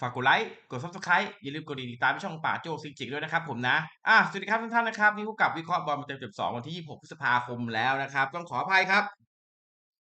ฝากกดไลค์กด Subscribe อย่าลืมกดติดตามช่องป่าโจซิงจิกด้วยนะครับผมนะอะสวัสดีครับทุกท่านนะครับนี่พบกับวิเคราะห์บอลมาเต็มเต็มสองวันที่ 26 พฤษภาคมแล้วนะครับ ต้องขออภัยครับ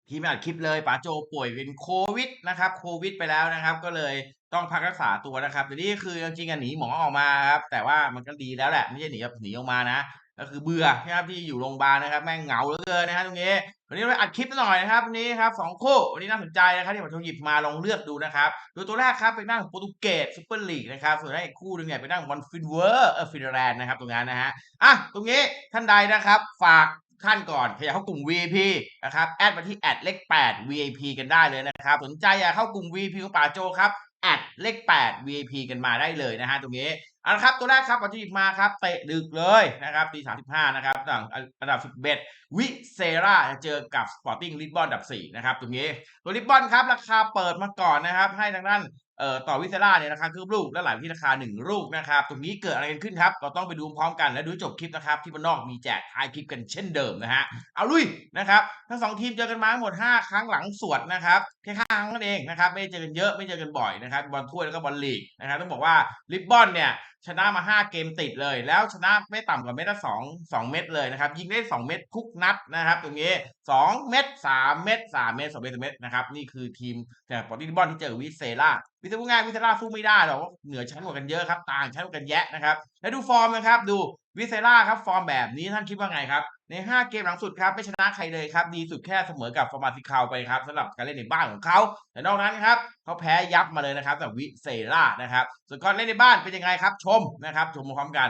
ที่ไม่อัดคลิปเลยป๋าโจป่วยเป็นโควิดนะครับโควิดไปแล้วนะครับ ก็เลยต้องพักรักษาตัวนะครับแต่นี่คือจริงๆอะหนีหมอออกมาครับแต่ว่ามันก็ดีแล้วแหละไม่ใช่หนีแบบหนีออกมานะ ก็คือเบื่อนะครับที่อยู่โรงพยาบาลนะครับแม่งเหงาเหลือเกินนะฮะตรงนี้วันนี้เราอัดคลิปหน่อยนะครับวันนี้ครับสองคู่วันนี้น่าสนใจนะครับที่ผมจะหยิบมาลองเลือกดูนะครับโดยตัวแรกครับเป็นด้านของโปรตุเกสซูเปอร์ลีกนะครับส่วนอีกคู่หนึงเนี่ยเป็นด้านของบอลฟินเวอร์เออฟินแลนด์นะครับตรงนั้นนะฮะอะตรงนี้ท่านใดนะครับฝากท่านก่อนขยับเข้ากลุ่ม VIP นะครับแอดมาที่แอดเลข8 VIP กันได้เลยนะครับสนใจอยากเข้ากลุ่ม VIP ของป่าโจครับแอดเลข8 VIP กันมาได้เลยนะฮะตรงนี้ อันครับตัวแรกครับปัจจุบันมาครับเตะดึกเลยนะครับตีสามสิบห้านะครับต่างอันดับสิบเอ็ดวิเซราจะเจอกับสปอร์ติ้งลิบบอนอันดับ4นะครับตรงนี้ตัวลิบบอนครับราคาเปิดมาก่อนนะครับ ให้ทางด้าน เอ่อต่อวิเซราเนี่ยราคาครึ่งลูกและหลายที่ราคา 1 ลูกนะครับตรงนี้เกิดอะไรกันขึ้นครับเราต้องไปดูพร้อมกันและดูจบคลิปนะครับที่มันนอกมีแจกท้ายคลิปกันเช่นเดิมนะฮะเอาลุยนะครับทั้งสองทีมเจอกันมาหมด 5 ครั้งหลังสวดนะครับแค่ครั้งนั่นเองนะครับไม่เจอกันเยอะไม่เจอกันบ่อยนะครับบอลถ้วยแล้วก็บอลลีกนะครับต้องบอกว่าลิบบอนเนี่ยชนะมา 5 เกมติดเลย แล้วชนะไม่ต่ำกว่าเม็ดละ2 2เม็ดเลยนะครับ ยิงได้ 2 เม็ดทุกนัดนะครับ ตรงนี้ 2 เม็ด3เม็ด3เม็ด2เม็ด2เม็ดนะครับ นี่คือทีมแต่ปอติบอลที่เจอวิเซล่าวิเซล่าง่ายวิเซล่าสู้ไม่ได้หรอกเหนือชั้นกว่ากันเยอะครับ ต่างชั้นกว่ากันแยะนะครับ แล้วดูฟอร์มนะครับ ดูวิเซล่าครับฟอร์มแบบนี้ท่านคิดว่าไงครับ ใน 5 เกมหลังสุดครับไม่ชนะใครเลยครับ ดีสุดแค่เสมอกับฟอร์มาซิคาวไปครับสำหรับการเล่นในบ้านของเขา แต่นอกนั้นครับเขาแพ้ยับมาเลยนะครับกับวิเซล่านะครับ ส่วนการเล่นในบ้านเป็นยังไงครับชมนะครับ ชมพร้อมกัน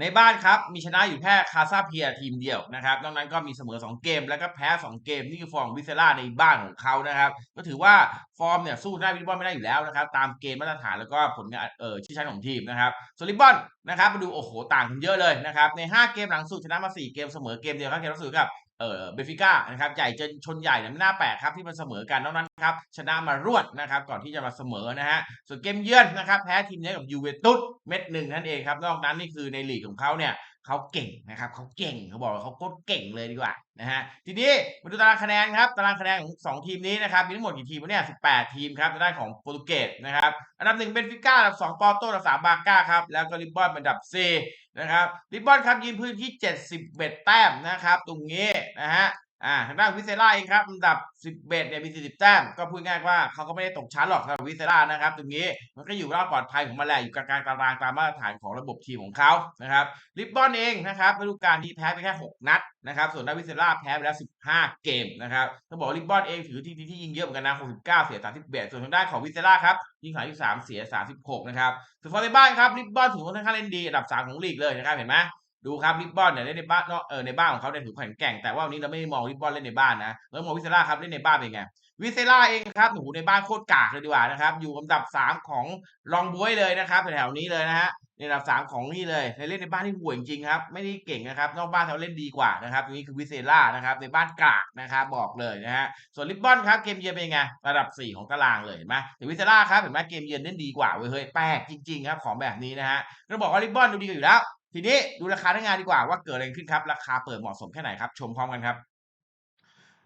ในบ้านครับมีชนะอยู่แค่คาซาเพียทีมเดียวนะครับนอกนั้นก็มีเสมอ 2 เกมแล้วก็แพ้ 2 เกมนี่คือฟอร์มวิเซล่าในบ้านของเขานะครับ ก็ถือว่าฟอร์มเนี่ยสู้หน้าวิลบอนไม่ได้อยู่แล้วนะครับ ตามเกมมาตรฐานแล้วก็ผลงานเออชื่อชั้นของทีมนะครับส่วนลิบอนนะครับมาดูโอ้โหต่างกันเยอะเลยนะครับใน 5 เกมหลังสุดชนะมา 4 เกมเสมอเกมเดียวครับเกมล่าสุดกับ เออเบฟิก้านะครับใหญ่จนชนใหญ่เนี่ยไม่น่าแปลกครับที่มันเสมอกันนอกนั้นครับชนะมารวดนะครับก่อนที่จะมาเสมอนะฮะส่วนเกมเยือนนะครับแพ้ทีมนี้กับยูเวนตุสเม็ดหนึ่งนั่นเองครับนอกนั้นนี่คือในลีกของเขาเนี่ย เขาเก่งนะครับเขาเก่งเขาบอกว่าเขาโคตรเก่งเลยดีกว่านะฮะทีนี้มาดูตารางคะแนนครับตารางคะแนนของสองทีมนี้นะครับมีทั้งหมดกี่ทีมวะเนี่ย18ทีมครับในด้านของโปรตุเกสนะครับอันดับหนึ่งเป็นฟิก้าอันดับสองปอร์โตอันดับสามบาก้าครับแล้วก็ลิบบอนเป็นอันดับสี่นะครับลิบบอนครับยิงพื้นที่71แต้มนะครับตรงนี้นะฮะ อ่าทางด้านวิเซล่าเองครับอันดับ 11เนี่ยมี40แต้มก็พูดง่ายว่าเขาก็ไม่ได้ตกชั้นหรอกสำหรับวิเซล่านะครับตรงนี้มันก็อยู่รอดปลอดภัยของมันแหละอยู่กลางๆตารางตามมาตรฐานของระบบทีมของเขานะครับลิบบอนเองนะครับฤดูกาลนี้แพ้ไปแค่ 6 นัดนะครับส่วนด้านวิเซล่าแพ้ไปแล้ว 15 เกมนะครับต้องบอกลิบบอนเองถือที่ที่ยิงเยอะเหมือนกันนะ69 เสีย 31 ส่วนทางด้านของวิเซล่าครับยิง33เสีย 36 นะครับส่วนฟอร์เรบ้านครับลิบบอนถือว่าค่อนข้างเล่นดีอันดับ 3 ของลีกเลยนะครับเห็นไหม ดูครับริบบอนเนี่ยเล่นในบ้านเออในบ้านของเขาเนี่ยถือแข็งแกร่งแต่ว่าวันนี้เราไม่ได้มองริบบอนเล่นในบ้านนะเรามองวิเซล่าครับเล่นในบ้านเป็นไงวิเซล่าเองครับหนูในบ้านโคตรกากเลยดีกว่านะครับอยู่อันดับ3ของรองบวยเลยนะครับแถวๆนี้เลยนะฮะในอันดับ3ของนี่เลยในเล่นในบ้านที่ห่วยจริงครับไม่ได้เก่งนะครับนอกบ้านเขาเล่นดีกว่านะครับนี้คือวิเซล่านะครับในบ้านกากนะครับบอกเลยนะฮะส่วนริบบอนครับเกมเยือนเป็นไงระดับ 4 ของตารางเลยเห็นไหมแต่วิเซล่าครับเห็นไหมเกมเยือนเล่นดีกว่าเว้ยเฮ้ยแปลกจริงๆครับของแบบนี้นะฮะเราบอกว่าริบบอนดูดีกว่าอยู่แล้ว ทีนี้ดูราคาหน้างานดีกว่าว่าเกิดอะไรขึ้นครับ ราคาเปิดเหมาะสมแค่ไหนครับ ชมพร้อมกันครับ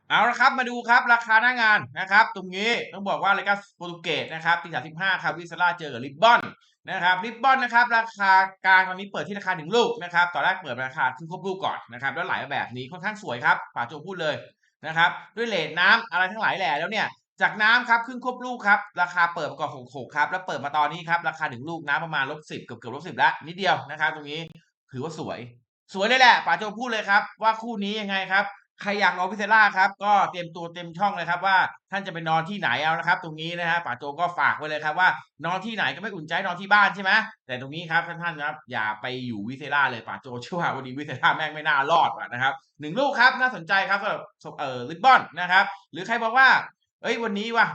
เอาละครับมาดูครับราคาหน้างานนะครับ ตรงนี้ต้องบอกว่าเลยก็โปรตุเกสนะครับปี35ครับวิสลาเจอกับริบบอนนะครับริบบอนนะครับ ราคากลางตอนนี้เปิดที่ราคาหนึ่งลูกนะครับตอนแรกเปิดราคาขึ้นครบลูกก่อนนะครับแล้วไหลแบบนี้ค่อนข้างสวยครับป่าโจพูดเลยนะครับ ด้วยเลทน้ำอะไรทั้งหลายแหล่แล้วเนี่ย จากน้ำครับขึ้นครบลูกครับ ราคาเปิดมาก่อนหกหกครับ แล้วเปิดมาตอนนี้ครับ ราคาหนึ่งลูกน้ำประมาณลบสิบเกือบเกือบลบสิบแล้วนิดเดียวนะครับ ตรงนี้ถือว่าสวย สวยเลยแหละป๋าโจพูดเลยครับ ว่าคู่นี้ยังไงครับใครอยากรอพิเซล่าครับ ก็เตรียมตัวเต็มช่องเลยครับ ว่าท่านจะไปนอนที่ไหนเอานะครับ ตรงนี้นะฮะป๋าโจก็ฝากไว้เลยครับว่านอนที่ไหนก็ไม่อุ่นใจนอนที่บ้านใช่ไหมแต่ตรงนี้ครับท่านท่านครับ อย่าไปอยู่วิเซล่าเลยป๋าโจเชื่อว่าวันนี้วิเซล่าแม่งไม่น่ารอดนะครับหนึ่งลูกครับน่าสนใจครับสำหรับเอ่อลิบบอนนะครับ หรือใครบอกว่า เอ้ยวันนี้ว่ะ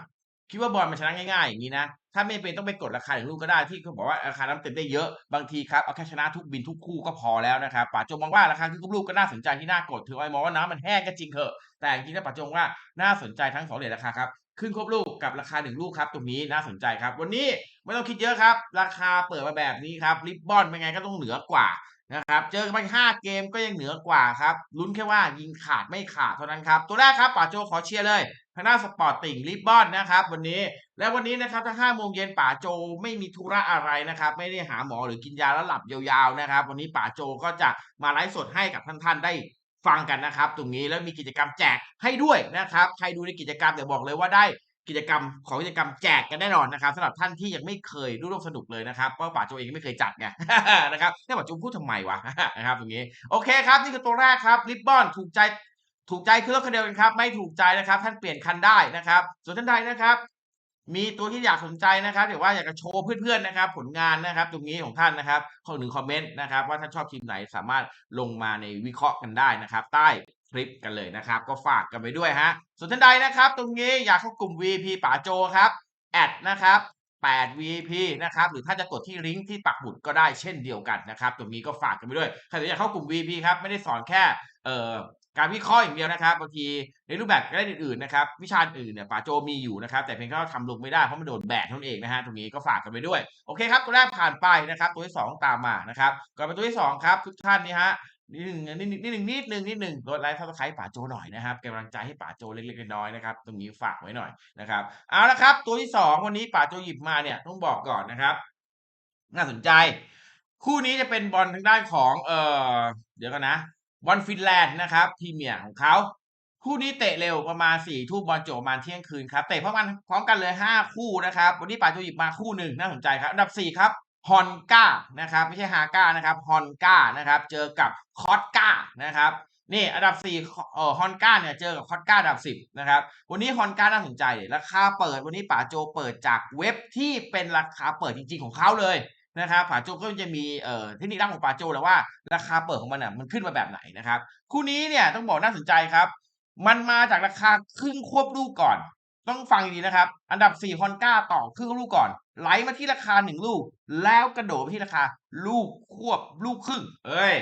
คิดว่าบอลมันชนะง่ายๆอย่างนี้นะถ้าไม่เป็นต้องไปกดราคาอย่างลูกก็ได้ที่เขาบอกว่าราคาน้ำเต็มได้เยอะบางทีครับเอาแค่ชนะทุกบินทุกคู่ก็พอแล้วนะครับป่าจงมองว่าราคาทุกลูกก็น่าสนใจที่น่ากดถือว่ามองว่าน้ำมันแห้งก็จริงเถอะแต่จริงๆแล้วป่าจงว่าน่าสนใจทั้งสองเหรียญราคาครับขึ้นครบลูกกับราคาหนึ่งลูกครับตรงนี้น่าสนใจครับ วันนี้ไม่ต้องคิดเยอะครับ ราคาเปิดมาแบบนี้ครับริบบอนเป็นไงก็ต้องเหนือกว่านะครับเจอกันไปห้าเกมก็ยังเหนือกว่าครับลุ้นแค่ว่ายิงขาดไม่ขาดเท่านั้นครับตัวแรกครับป่าโจขอเชียร์เลย ทางด้านสปอร์ตติ่งลิบบอนนะครับวันนี้และวันนี้นะครับถ้าห้าโมงเย็นป๋าโจไม่มีธุระอะไรนะครับไม่ได้หาหมอหรือกินยาแล้วหลับยาวๆนะครับ วันนี้ป๋าโจก็จะมาไลฟ์สดให้กับท่านๆได้ฟังกันนะครับ ตรงนี้แล้วมีกิจกรรมแจกให้ด้วยนะครับ ใครดูในกิจกรรมเดี๋ยวบอกเลยว่าได้กิจกรรมของกิจกรรมแจกกันแน่นอนนะครับสำหรับท่านที่ยังไม่เคยร่วมสนุกเลยนะครับเพราะป๋าโจเองไม่เคยจัดไงนะครับนี่ป๋าโจพูดทำไมวะนะครับตรงนี้โอเคครับนี่คือตัวแรกครับลิบบอนถูกใจ ถูกใจคือรถคันเดียวกันครับ ไม่ถูกใจนะครับ ท่านเปลี่ยนคันได้นะครับ ส่วนท่านใดนะครับ มีตัวที่อยากสนใจนะครับหรือว่าอยากจะโชว์เพื่อนๆนะครับ ผลงานนะครับ ตรงนี้ของท่านนะครับข้อหนึ่งคอมเมนต์นะครับ ว่าท่านชอบทีมไหนสามารถลงมาในวิเคราะห์กันได้นะครับ ใต้คลิปกันเลยนะครับ ก็ฝากกันไปด้วยฮะส่วนท่านใดนะครับ ตรงนี้อยากเข้ากลุ่ม VP ป๋าโจครับแอดนะครับ8 VIP นะครับ หรือถ้าจะกดที่ลิงก์ที่ปักหมุดก็ได้เช่นเดียวกันนะครับ ตรงนี้ก็ฝากกันไปด้วย ใครอยากเข้ากลุ่ม VIP ครับ ไม่ได้สอนแค่ เอ่อการวิเคราะห์อย่างเดียวนะครับบางทีในรูปแบบการเล่นอื่นๆนะครับวิชาอื่นเนี่ยป่าโจมีอยู่นะครับแต่เพียงแค่ว่าทำลงไม่ได้เพราะมันโดนแบนเท่านั้นเองนะฮะตรงนี้ก็ฝากกันไปด้วยโอเคครับตัวแรกผ่านไปนะครับ ตัวที่สองตามมานะครับก่อนไปตัวที่สองครับ ทุกท่านนี่ฮะนิดหนึ่งนิดหนึ่งนิดหนึ่งนิดหนึ่งนิดหนึ่งกดไลค์ซับสไครต์ป่าโจหน่อยนะครับกำลังใจให้ป่าโจเล็กๆน้อยๆนะครับตรงนี้ฝากไว้หน่อยนะครับเอาละครับ ตัวที่สองวันนี้ป่าโจหยิบมาเนี่ยต้องบอกก่อนนะครับ น่าสนใจ คู่นี้จะเป็นบอลทางด้านของเออเดี๋ยวกันนะ บอลฟินแลนด์นะครับพรีเมียร์ของเขาคู่นี้เตะเร็วประมาณสี่ทุ่มบอลจบประมาณเที่ยงคืนครับเตะพร้อมกันพร้อมกันเลยห้าคู่นะครับวันนี้ป่าโจหยิบมาคู่หนึ่งน่าสนใจครับอันดับสี่ครับฮอนก้านะครับไม่ใช่ฮาก้านะครับฮอนก้านะครับเจอกับคอสก้านะครับนี่อันดับสี่เอ่อฮอนก้าเนี่ยเจอกับคอสก้าอันดับสิบนะครับวันนี้ฮอนก้าน่าสนใจราคาเปิดวันนี้ป๋าโจเปิดจากเว็บที่เป็นราคาเปิดจริงๆของเขาเลย นะครับปาโจก็จะมีเอ่อเทคนิคด้านของปาโจแล้วว่า ราคาเปิดของมันอะมันขึ้นมาแบบไหนนะครับ คู่นี้เนี่ยต้องบอกน่าสนใจครับ มันมาจากราคาครึ่งควบลูกก่อน ต้องฟังดีนะครับ อันดับ4ฮอนก้าต่อครึ่งลูกก่อน ไหลมาที่ราคาหนึ่งลูก แล้วกระโดดไปที่ราคา ลูกควบลูกครึ่ง เอ้ย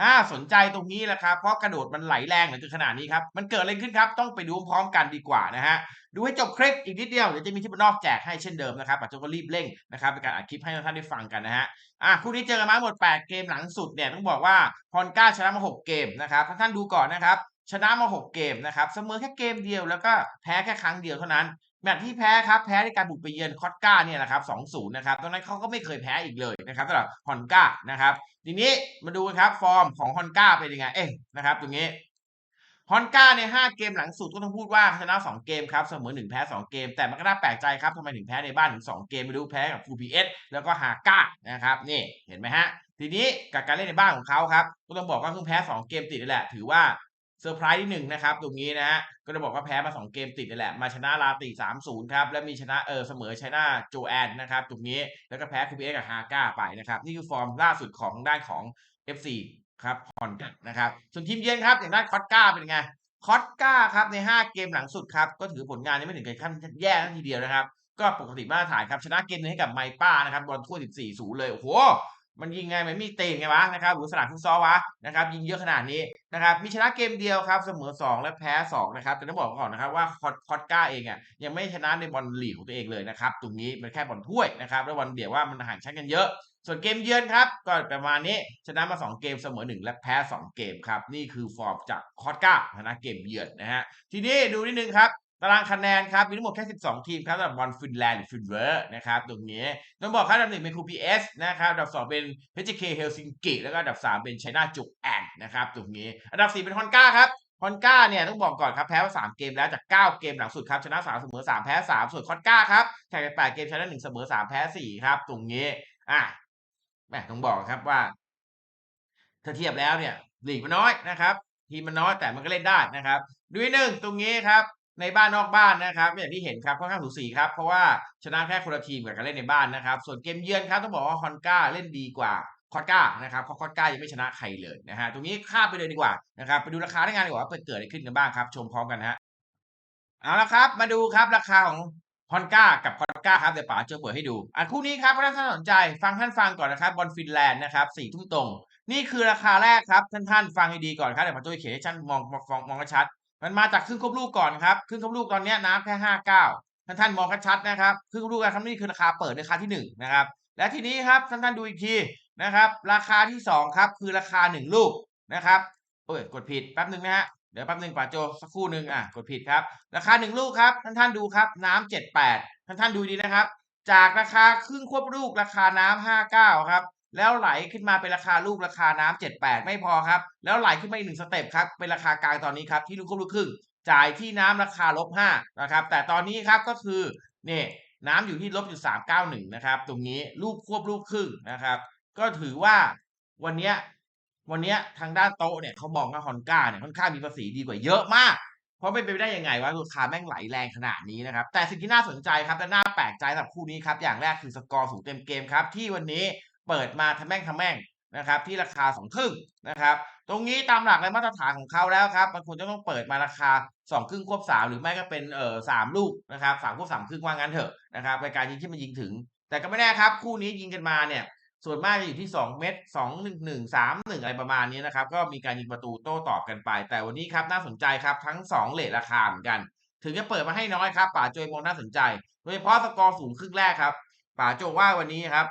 น่าสนใจตรงนี้แหละครับ เพราะกระโดดมันไหลแรงเหลือเกินขนาดนี้ครับ มันเกิดอะไรขึ้นครับ ต้องไปดูพร้อมกันดีกว่านะฮะ ดูให้จบคลิปอีกนิดเดียว เดี๋ยวจะมีที่นอกแจกให้เช่นเดิมนะครับปัจจุบันก็รีบเร่งนะครับในการอัดคลิปให้ท่านได้ฟังกันนะฮะ อะคู่นี้เจอกันมาหมด 8 เกมหลังสุดเนี่ยต้องบอกว่าฮอนก้าชนะมา 6 เกมนะครับท่านดูก่อนนะครับชนะมา 6 เกมนะครับเสมอแค่เกมเดียวแล้วก็แพ้แค่ครั้งเดียวเท่านั้น แมตช์ที่แพ้ครับแพ้ในการบุกไปเยือนคอตก้าเนี่ยนะครับ2-0นะครับตอนนั้นเขาก็ไม่เคยแพ้อีกเลยนะครับสำหรับฮอนก้านะครับทีนี้มาดูกันครับฟอร์มของฮอนก้าเป็นยังไงเอ๊ะนะครับตรงนี้ฮอนก้าใน5เกมหลังสุดก็ต้องพูดว่าชนะ2เกมครับเสมอ1แพ้2เกม แต่มันก็น่าแปลกใจครับทำไมถึงแพ้ในบ้านถึง2เกมไม่รู้แพ้กับฟูพีเอสแล้วก็ฮาก้านะครับนี่เห็นไหมฮะทีนี้กับการเล่นในบ้านของเขาครับก็ต้องบอกว่าเพิ่งแพ้2เกมติดนี่แหละ ถือว่า เซอร์ไพรส์ที่หนึ่งนะครับตรงนี้นะฮะก็จะบอกว่าแพ้มา 2 เกมติดนี่แหละ มาชนะลาติ3-0ครับ แล้วมีชนะเออเสมอชนะโจแอนนะครับตรงนี้แล้วก็แพ้คูเบสกับฮาก้าไปนะครับ นี่คือฟอร์มล่าสุดของด้านของ FC ครับฮอนกันะครับ ส่วนทีมเยือนครับอย่างด้านคอตก้าเป็นไงคอตก้าครับใน 5 เกมหลังสุดครับ ก็ถือผลงานนี้ไม่ถึงกับขั้นแย่ทีเดียวนะครับ ก็ปกติมาตรฐานครับชนะเกมนึงให้กับไมป้านะครับบอลทั่ว14-0เลยโอ้โห มันยิงไงมันมีเตะไงวะนะครับหรือสนามฟุตซอลวะนะครับยิงเยอะขนาดนี้นะครับมีชนะเกมเดียวครับเสมอ 2 และแพ้ 2 นะครับแต่ต้องบอกก่อนนะครับว่าคอตคอตก้าเองอะยังไม่ชนะในบอลลีกของตัวเองเลยนะครับตรงนี้มันแค่บอลถ้วยนะครับแล้วบอลเดียวว่ามันห่างชั้นกันเยอะ ส่วนเกมเยือนครับก็ประมาณนี้ชนะมา 2 เกมเสมอ 1 และแพ้ 2 เกมครับนี่คือฟอร์มจากคอตก้าชนะเกมเยือนนะฮะทีนี้ดูนิดนึงครับ ตารางคะแนนครับ มีทั้งหมดแค่ 12 ทีมครับสำหรับบอลฟินแลนด์หรือฟินเวอร์นะครับตรงนี้ต้องบอกครับอันดับหนึ่งเป็นคูพีเอสนะครับอันดับสองเป็นเพชรเคเฮลซิงกิแล้วก็อันดับสามเป็นไชน่าจุกแอนนะครับตรงนี้ อันดับสี่เป็นฮอนก้าครับฮอนก้าเนี่ยต้องบอกก่อนครับแพ้มาสามเกมแล้วจากเก้าเกมหลังสุดครับชนะสามเสมอสามแพ้สามส่วนคอนก้าครับแข่งไปแปดเกมชนะหนึ่งเสมอสามแพ้สี่ครับ ตรงนี้อะแม่ต้องบอกครับว่าถ้าเทียบแล้วเนี่ยลีกมันน้อยนะครับ ทีมมันน้อยแต่มันก็เล่นได้นะครับดูนิดนึงตรงนี้ครับ ในบ้านนอกบ้านนะครับอย่างที่เห็นครับค่อนข้างสูสีครับเพราะว่าชนะแค่คนละทีมกับการเล่นในบ้านนะครับ ส่วนเกมเยือนครับต้องบอกว่าฮอนก้าเล่นดีกว่าคอตก้านะครับเพราะคอตก้ายังไม่ชนะใครเลยนะฮะตรงนี้ข้ามไปเลยดีกว่านะครับไปดูราคาในงานดีกว่าว่าเกิดอะไรขึ้นกันบ้างครับ ชมพร้อมกันฮะเอาละครับ มาดูครับราคาของฮอนก้ากับคอตก้าครับเดี๋ยวป๋าจะเปิดให้ดูอะคู่นี้ครับถ้าท่านสนใจฟังท่านฟังก่อนนะครับบอลฟินแลนด์นะครับสี่ทุ่มตรง นี่คือราคาแรกครับท่านท่านฟังให้ดีก่อนครับเดี๋ยวผมจะเขียนให้ท่านมองมองมองชัด มันมาจากครึ่งครบลูกก่อนครับครึ่งครบลูกตอนนี้น้ำแค่ห้าเก้าท่านท่านมองชัดๆนะครับครึ่งครบลูกครับนี่คือราคาเปิดราคาที่หนึ่งนะครับ และทีนี้ครับท่านท่านดูอีกทีนะครับ ราคาที่สองครับคือราคาหนึ่งลูกนะครับโอ้ยกดผิดแป๊บหนึ่งนะฮะเดี๋ยวแป๊บหนึ่งป่าโจสักครู่หนึ่งอะกดผิดครับ ราคาหนึ่งลูกครับท่านท่านดูครับน้ำเจ็ดแปดท่านท่านดูดีนะครับ จากราคาครึ่งควบลูกราคาน้ำห้าเก้าครับ แล้วไหลขึ้นมาเป็นราคาลูกราคาน้ำเจ็ดแปดไม่พอครับ แล้วไหลขึ้นมาอีกหนึ่งสเต็ปครับ เป็นราคากลางตอนนี้ครับที่ลูกควบลูกครึ่ง จ่ายที่น้ำราคาลบห้านะครับ แต่ตอนนี้ครับก็คือเนี่ยน้ำอยู่ที่ลบอยู่สามเก้าหนึ่งนะครับ ตรงนี้ลูกควบลูกครึ่งนะครับ ก็ถือว่าวันเนี้ยวันนี้ทางด้านโต๊ะเนี่ยเขามองว่าฮอนก้าเนี่ยค่อนข้างมีภาษีดีกว่าเยอะมาก เพราะไม่เป็นไปได้ยังไงว่าราคาแม่งไหลแรงขนาดนี้นะครับ แต่สิ่งที่น่าสนใจครับและน่าแปลกใจสำหรับคู่นี้ครับ อย่างแรกคือสกอร์สูงเต็มเกมครับที่วันนี้ เปิดมาทำแม่งทำแม่งนะครับ ที่ราคาสองครึ่งนะครับ ตรงนี้ตามหลักและมาตรฐานของเขาแล้วครับมันควรจะต้องเปิดมาราคาสองครึ่งควบสามหรือไม่ก็เป็นเอ่อสามลูกนะครับสามควบสามครึ่งว่างั้นเถอะนะครับในการยิงที่มันยิงถึง แต่ก็ไม่แน่ครับ คู่นี้ยิงกันมาเนี่ยส่วนมากจะอยู่ที่ 2 เมตร2 1 1 3 1 อะไรประมาณนี้นะครับ ก็มีการยิงประตูโต้ตอบกันไป แต่วันนี้ครับน่าสนใจครับทั้ง 2 เลทราคาเหมือนกัน ถึงจะเปิดมาให้น้อยครับป๋าโจยมองน่าสนใจ โดยเฉพาะสกอร์สูงครึ่งแรกครับป๋าโจว่าวันนี้ครับ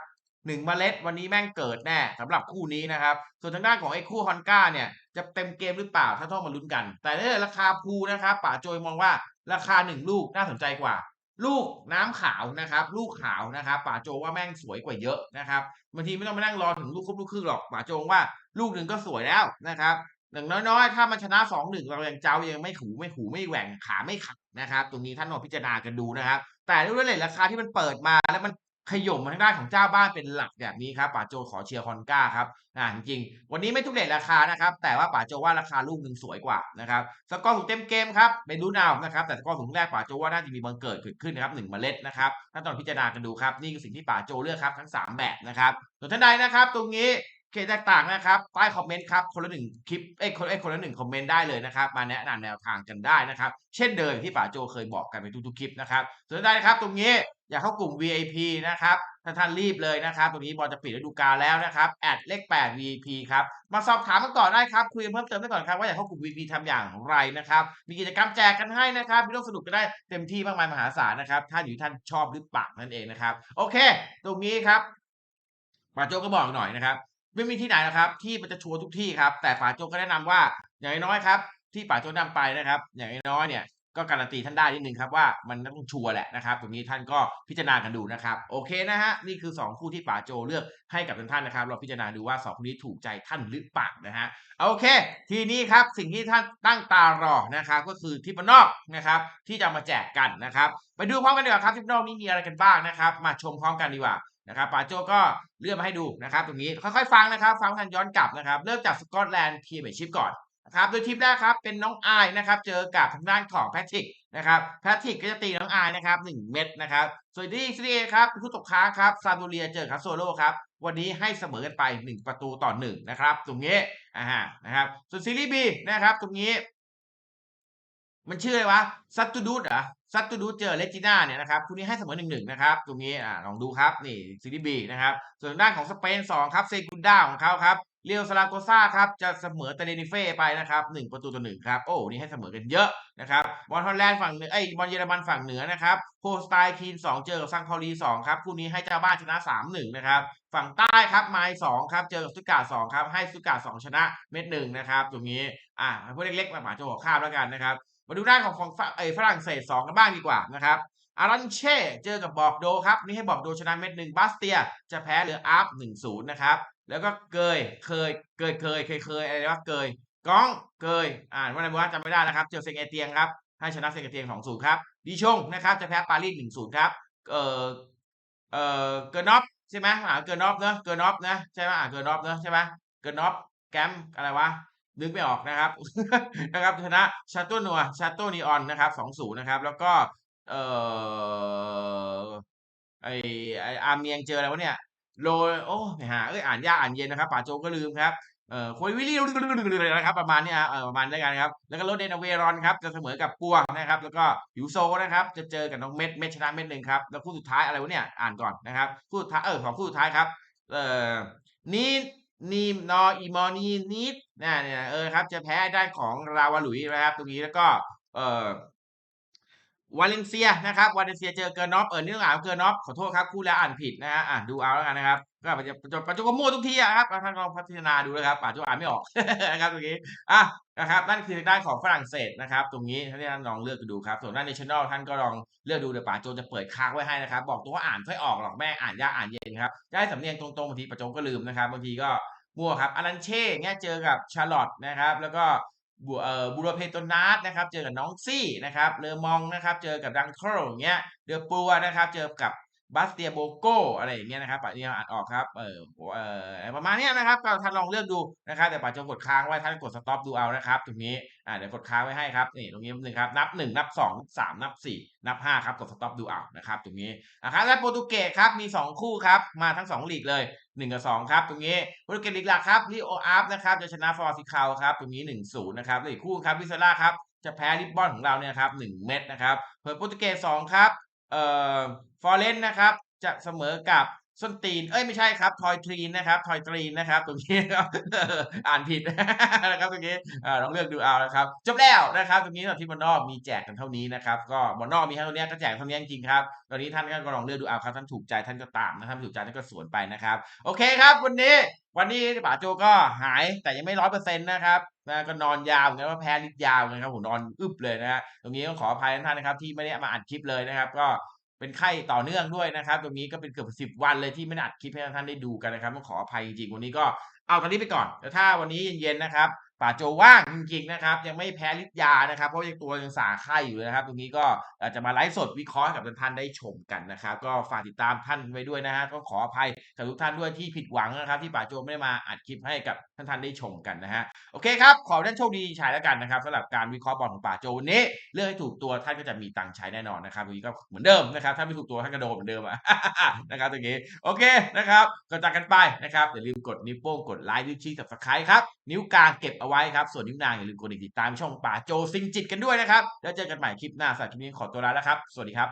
หนึ่งเมล็ดวันนี้แม่งเกิดแน่สำหรับคู่นี้นะครับ ส่วนทางด้านของไอ้คู่ฮอนก้าเนี่ย จะเต็มเกมหรือเปล่าถ้าต้องมาลุ้นกัน แต่ถ้าราคาภูนะครับป๋าโจยมองว่าราคาหนึ่งลูกน่าสนใจกว่า ลูกน้ำขาวนะครับ ลูกขาวนะครับป๋าโจว่าแม่งสวยกว่าเยอะนะครับบางทีไม่ต้องมานั่งรอถึงลูกครบลูกครึ่งหรอกป๋าโจว่า ลูกหนึ่งก็สวยแล้วนะครับอย่งน้อยๆ ถ้ามันชนะสองหนึ่งเรายังเจ้ายังไม่ขูไม่ขูไม่แหว่งขาไม่ขัดนะครับ ตรงนี้ท่านลองพิจารณากันดูนะครับ แต่ด้วยเลทราคาที่มันเปิดมาแล้วมัน ขย่มมาทางด้านของเจ้าบ้านเป็นหลักแบบนี้ครับป๋าโจขอเชียร์ฮอนก้าครับอ่าจริงๆวันนี้ไม่ทุเลทราคานะครับแต่ว่าป๋าโจว่าราคาลูกหนึ่งสวยกว่านะครับสกอร์สูงเต็มเกมครับเป็นดูนาวนะครับแต่สกอร์สูงแรกป๋าโจว่าน่าจะมีบังเกิดเกิดขึ้นนะครับหนึ่งเมล็ดนะครับท่านตอนพิจารณากันดูครับนี่คือสิ่งที่ป๋าโจเลือกครับทั้งสามแบบนะครับส่วนท่านใดนะครับ ตรงนี้ เคสแตกต่างนะครับ ใต้คอมเมนต์ครับคนละหนึ่งคลิปเอ้คนเอ้คนละหนึ่งคอมเมนต์ได้เลยนะครับ มาแนะนำแนวทางกันได้นะครับ เช่นเดิมที่ป๋าโจเคยบอกกันไปทุกๆคลิปนะครับส่วนใดนะครับ ตรงนี้อยากเข้ากลุ่ม VIP นะครับถ้าท่านรีบเลยนะครับ ตรงนี้บอลจะปิดฤดูกาลแล้วนะครับแอดเลข8 VIP ครับมาสอบถามกันก่อนได้ครับคุยเพิ่มเติมได้ก่อนครับว่าอยากเข้ากลุ่ม VIP ทำอย่างไรนะครับมีกิจกรรมแจกกันให้นะครับมีเรื่องสนุกกันได้เต็มที่มากมายมหาศาลนะครับถ้าอยู่ที่ท่านชอบหรือเปล่านั่นเองนะครับ โอเค ตรงนี้ครับป๋าโจก็บอกหน่อยนะครับ ไม่มีที่ไหนนะครับ ที่มันจะชัวร์ทุกที่ครับ แต่ป๋าโจก็แนะนำว่าอย่างน้อยครับ ที่ป๋าโจนำไปนะครับ อย่างน้อยเนี่ยก็การันตีท่านได้นิดนึงครับว่ามันต้องชัวร์แหละนะครับตรงนี้ท่านก็พิจารณากันดูนะครับ โอเคนะฮะนี่คือ 2 คู่ที่ป๋าโจเลือกให้กับท่านนะครับ เราพิจารณาดูว่า2คู่นี้ถูกใจท่านหรือเปล่านะฮะโอเค ทีนี้ครับสิ่งที่ท่านตั้งตารอนะครับก็คือทิปนอกนะครับที่จะมาแจกกันนะครับ ไปดูพร้อมกันดีกว่าครับทิปนอกนี้มีอะไรกันบ้างนะครับ มาชมพร้อมกันดีกว่า นะครับปาโจก็เลื่อนมาให้ดูนะครับตรงนี้ค่อยๆฟังนะครับฟังทันย้อนกลับนะครับ เริ่มจากสกอตแลนด์พรีเมียร์ชิพก่อนนะครับโดยทีมแรกครับเป็นน้องอายนะครับ เจอกับทางด้านของแพทริกนะครับแพทริกก็จะตีน้องอายนะครับหนึ่งเม็ดนะครับส่วนที่ซีรีส์ครับผู้ตกค้างครับซาดูเรียเจอกับโซโล่ครับวันนี้ให้เสมอกันไป 1 ประตูต่อ1นะครับ ตรงนี้อ่าฮะนะครับ ส่วนซีรีส์บีนะครับ ตรงนี้ มันชื่ออะไรวะซัตตูดูดเหรอ ซัตตูดูเจอเลจิน่าเนี่ยนะครับคู่นี้ให้เสมอหนึ่งหนึ่งนะครับตรงนี้อ่าลองดูครับนี่ซีรีส์บีนะครับส่วนด้านของสเปนสองครับเซกุนด้าของเขาครับเรียวซาลาโกซาครับจะเสมอเตเลนิเฟ่ไปนะครับหนึ่งประตูต่อหนึ่งครับโอ้นี่ให้เสมอกันเยอะนะครับบอลฮอลแลนด์ฝั่งเหนือไอ้บอลเยอรมันฝั่งเหนือนะครับโพสไตล์คีนสองเจอกับซังคอรีสองครับคู่นี้ให้เจ้าบ้านชนะสามหนึ่งนะครับฝั่งใต้ครับไมล์สองครับเจอกับสุกาสองครับให้สุกาสองชนะเม็ดหนึ่งนะครับตรงนี้อ่าพวกเล็กๆมาหมาจะหัวข้ามแล้วกันนะครับ มาดูด้านของของฝรั่งเศสสองกันบ้างดีกว่านะครับอารันเช่เจอกับบอกโดครับ นี่ให้บอกโดชนะเม็ดหนึ่งบาสเตีย จะแพ้เหลืออาร์ฟหนึ่งศูนย์นะครับ แล้วก็เกยเคยเกยเคยเคยเคยอะไรวะเกยก้องเกยอ่านว่าอะไรวะจำไม่ได้นะครับ เจอเซงเอเตียงครับ ให้ชนะเซงเอเตียงสองศูนย์ครับดีชงนะครับ จะแพ้ปารีสหนึ่งศูนย์ครับ เออเออเกอร์นอฟใช่ไหมอ่าเกอร์นอฟเนอะเกอร์นอฟนะใช่ไหมอ่าเกอร์นอฟเนอะใช่ไหมเกอร์นอฟแกมอะไรวะ นึกไม่ออกนะครับ นะครับชนะชาโตนัวชาโตนีออนนะครับสองศูนย์นะครับ แล้วก็ เอ่อไอไออาร์เมียงเจออะไรวะเนี่ยโรโอ้ไม่หาเอ้ยอ่านยากอ่านเย็นนะครับป่าโจก็ลืมครับเอ่อโคยวิลลี่นะครับ ประมาณนี้เออประมาณนี้กันครับ แล้วก็โรเดนเวรอนครับจะเสมอกับปัวนะครับ แล้วก็ยูโซนะครับ จะเจอกับน้องเม็ดเม็ดชนะเม็ดหนึ่งครับแล้วคู่สุดท้ายอะไรวะเนี่ยอ่านก่อนนะครับคู่สุดท้ายเออของคู่สุดท้ายครับ เอ่อนี นีมนออีมอนีนิดนะเนี่ยเออครับจะแพ้ด้านของราวาลุยนะครับ ตรงนี้แล้วก็เออ วาเลนเซียนะครับวาเลนเซียเจอเกอร์นอฟเออนี่ต้องอ่านเกอร์นอฟขอโทษครับคู่แล้วอ่านผิดนะฮะอ่านดูเอาแล้วกันนะครับก็ปัจจุบันปัจจุบันมั่วทุกทีอะครับท่านลองพัฒนาดูนะครับปัจจุอ่านไม่ออกนะครับตรงนี้อะนะครับนั่นคือด้านของฝรั่งเศสนะครับตรงนี้ท่านลองเลือกดูครับส่วนด้านเนชั่นแนลท่านก็ลองเลือกดูเดี๋ยวป่าโจจะเปิดค้างไว้ให้นะครับบอกตัวว่าอ่านไม่ออกหรอกแม่อ่านยากอ่านเย็นครับจะให้สำเนียงตรงๆบางทีป่าโจก็ลืมนะครับบางทีก็มั่วครับอลันเช่เงี้ยเจอกับชาร์ลอตนะครับแล้วก็ บูเอ่อบูโรเพโตนาสนะครับ เจอกับน้องซี่นะครับเลอมองนะครับ เจอกับดังเคิลอย่างเงี้ยเดือปัวนะครับ เจอกับ บาสเตียโบโกอะไรอย่างเงี้ยนะครับป่าเนี่ยอ่านออกครับ เออเออประมาณนี้นะครับ ก็ท่านลองเลือกดูนะครับ แต่ป่าจะกดค้างไว้ท่านกดสต็อปดูเอานะครับ ตรงนี้ อ่าเดี๋ยวกดค้างไว้ให้ครับ นี่ตรงนี้หนึ่งครับ นับหนึ่งนับสองสามนับสี่นับห้าครับ กดสต็อปดูเอานะครับ ตรงนี้นะครับ และโปรตุเกสครับ มีสองคู่ครับ มาทั้งสองลีกเลยหนึ่งกับสองครับตรงนี้โปรตุเกสลีกหลักครับลิโออาร์ฟนะครับจะชนะฟอร์ซิคาครับ ตรงนี้หนึ่งศูนย์นะครับและอีกคู่ครับวิเซล่าครับจะแพ้ริบบอนของเราเนี่ยครับหนึ่งเม็ดนะครับเพิ่มโปรตุเกสสองครับ เอ่อฟอร์เรนนะครับ จะเสมอกับส้นตีน เอ้ยไม่ใช่ครับทอยทรีนนะครับทอยทรีนนะครับ ตรงนี้ครับอ่านผิดนะครับตรงนี้ลองเลือกดูเอานะครับ จบแล้วนะครับ ตรงนี้ที่บอนนอกมีแจกกันเท่านี้นะครับ ก็บอนนอกมีแค่เท่านี้ก็แจกเท่านี้จริงครับ ตอนนี้ท่านก็ลองเลือกดูเอาครับ ท่านถูกใจท่านก็ตามนะครับถูกใจท่านก็สวนไปนะครับ โอเคครับ วันนี้ วันนี้ป๋าโจก็หายแต่ยังไม่ร้อยเปอร์เซ็นต์นะครับ นะก็นอนยาวเหมือนกันว่าแพ้ฤทธิ์ยาวนะครับผมนอนอึบเลยนะฮะตรงนี้ต้องขออภัยท่านนะครับ ที่ไม่ได้มาอัดคลิปเลยนะครับ ก็เป็นไข้ต่อเนื่องด้วยนะครับ ตรงนี้ก็เป็นเกือบสิบวันเลยที่ไม่ได้อัดคลิปให้ท่านได้ดูกันนะครับต้องขออภัยจริงๆวันนี้ก็เอาตอนนี้ไปก่อนแต่ถ้าวันนี้เย็นๆนะครับ ป่าโจว่างจริงๆนะครับ ยังไม่แพ้ฤทธิ์ยานะครับ เพราะยังตัวยังสาไข้อยู่นะครับ ตรงนี้ก็อาจจะมาไลฟ์สดวิเคราะห์กับท่านได้ชมกันนะครับ ก็ฝากติดตามท่านไว้ด้วยนะฮะก็ขออภัยกับทุกท่านด้วยที่ผิดหวังนะครับ ที่ป่าโจไม่ได้มาอัดคลิปให้กับท่านท่านได้ชมกันนะฮะโอเคครับขอให้ท่านโชคดีชายแล้วกันนะครับสำหรับการวิเคราะห์บอลของป่าโจวันนี้เลือกให้ถูกตัวท่านก็จะมีตังค์ใช้แน่นอนนะครับตรงนี้ก็เหมือนเดิมนะครับถ้าไม่ถูกตัวท่านก็โดนเหมือนเดิมอะนะครับตรงนี้โอเคนะครับก็จากกันไปนะครับอย่าลืมกดนิ้วโป้งกดไลค์นิ้วชี้ subscribe ครับนิ้วกลางเก็บเอาไว้ครับ ส่วนนิ้วนางอย่าลืมกดติดตามช่องป่าโจซิงจิตกันด้วยนะครับ แล้วเจอกันใหม่คลิปหน้าสำหรับคลิปนี้ขอตัวลาแล้วครับ สวัสดีครับ